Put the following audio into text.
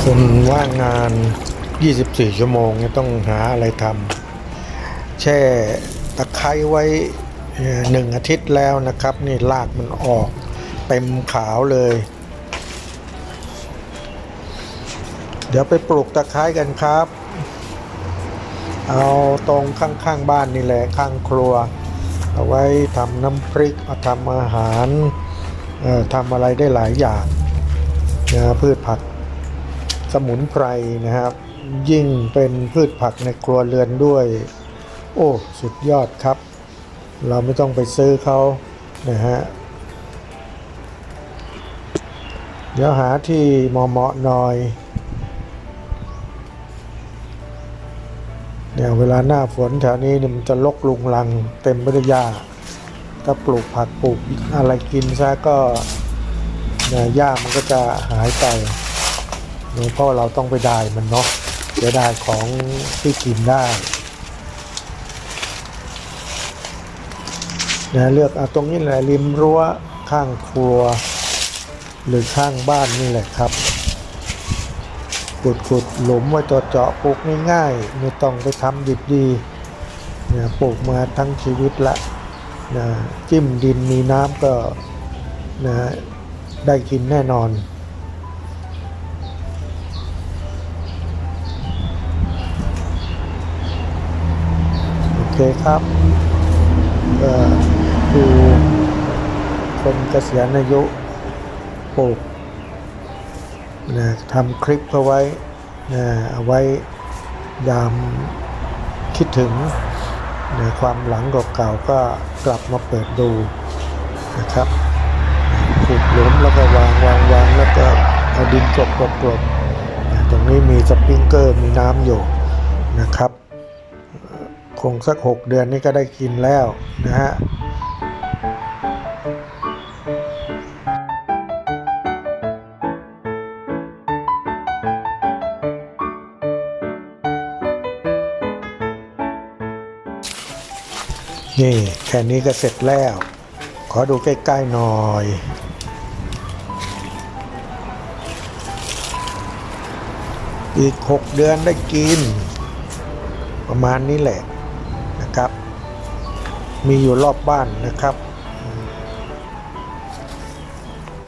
คนว่างงาน 24 ชั่วโมงเนี่ยต้องหาอะไรทำแช่ตะไคร้ไว้หนึ่งอาทิตย์แล้วนะครับ นี่รากมันออกเต็มขาวเลย เดี๋ยวไปปลูกตะไคร้กันครับ เอาตรงข้างๆบ้านนี่แหละข้างครัว เอาไว้ทำน้ำพริกเอาทำอาหารทำอะไรได้หลายอย่างนะพืชผัก สมุนไพรนะครับ ยิ่งเป็นพืชผักในครัวเรือนด้วย โอ้สุดยอดครับ เราไม่ต้องไปซื้อเขานะฮะเดี๋ยวหาที่เหมาะๆหน่อยเนี่ยเวลาหน้าฝนแถวนี้เนี่ยมันจะลกลุงลังเต็มไปด้วยหญ้าถ้าปลูกผักปลูกอะไรกินซะก็เนี่ยหญ้ามันก็จะหายไป เนี่ยเพราะเราต้องไปได้มันเนาะเสียดายของที่กินได้นะเลือกเอาตรงนี้แหละริมรั้วข้างครัว หรือข้างบ้านนี่แหละครับขุดขุดหลุมไว้ตัวเจาะปลูกง่ายๆไม่ต้องไปทำดิบดีเนี่ยปลูกมาทั้งชีวิตละนะจิ้มดินมีน้ำก็นะได้กินแน่นอน เคครับก็ดูคนเกษียณอายุปลูกนะทำคลิปเอาไว้นะเอาไว้ยามคิดถึงนะความหลังเก่าๆก็กลับมาเปิดดูนะครับขุดหลุมแล้วก็วางวางวางแล้วก็เอาดินกลบกลบกลบนะตรงนี้มีสปริงเกอร์มีน้ำอยู่นะครับ คงสัก 6 เดือนนี้ก็ได้กินแล้วนะฮะนี่แค่นี้ก็เสร็จแล้ว ขอดูใกล้ ๆ หน่อย อีก 6 เดือนได้กิน ประมาณนี้แหละ นะครับ มีอยู่รอบบ้านนะครับ